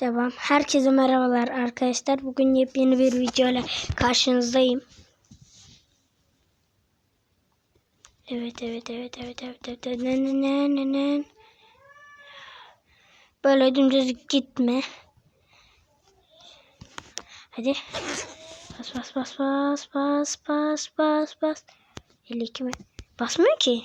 Devam. Herkese merhabalar arkadaşlar. Bugün yepyeni bir video ile karşınızdayım. Evet evet evet evet evet evet. Ne, ne, ne, ne, ne. Böyle dümdüz gitme. Hadi. Bas bas bas bas bas bas bas bas. 52 mi? Basmıyor ki.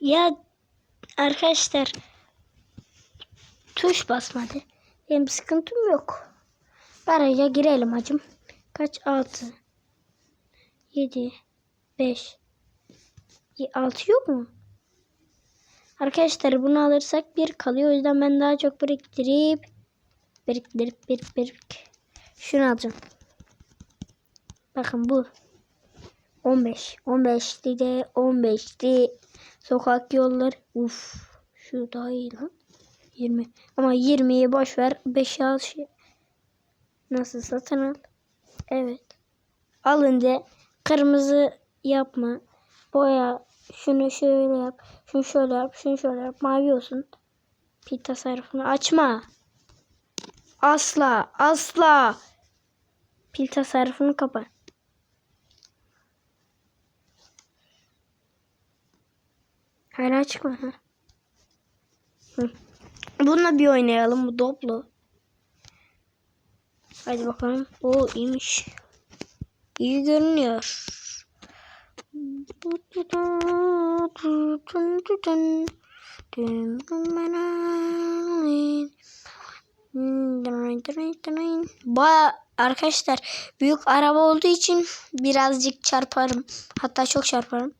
Ya arkadaşlar tuş basmadı. Benim sıkıntım yok. Baraja girelim hacım. Kaç? 6 7 5 6 yok mu? Arkadaşlar bunu alırsak bir kalıyor. O yüzden ben daha çok biriktirip biriktirip biriktirip birik. Şunu alacağım. Bakın bu. 15. 15'ti de 15'ti. Sokak yolları. Uf. Şu daha iyi lan. 20. Ama 20'yi boş ver. 5'i al. Şey. Nasıl satın al? Evet. Alın de. Kırmızı yapma. Boya. Şunu şöyle yap. Şunu şöyle yap. Şunu şöyle yap. Mavi olsun. Pil tasarrufunu açma. Asla. Asla. Pil tasarrufunu kapa. Hala çıkma. Hı. Bununla bir oynayalım. Bu Doblo. Hadi bakalım. O iyiymiş. İyi görünüyor. Baya arkadaşlar büyük araba olduğu için birazcık çarparım. Hatta çok çarparım.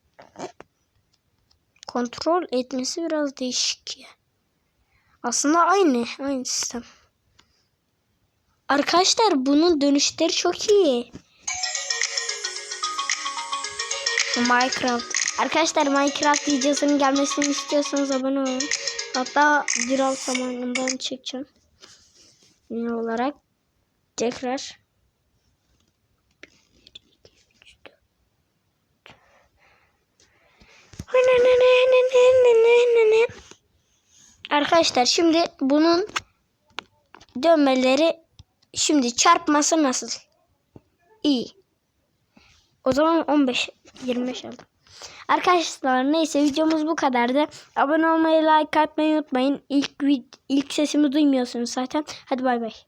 Kontrol etmesi biraz değişik. Aslında aynı. Aynı sistem. Arkadaşlar bunun dönüşleri çok iyi. Minecraft. Arkadaşlar Minecraft videosunun gelmesini istiyorsanız abone olun. Hatta Diral zamanından çekeceğim. Yine olarak tekrar. Arkadaşlar şimdi bunun dönmeleri şimdi çarpması nasıl? İyi. O zaman 15 25 aldım. Arkadaşlar neyse videomuz bu kadardı. Abone olmayı, like atmayı unutmayın. İlk ilk sesimi duymuyorsunuz zaten. Hadi bay bay.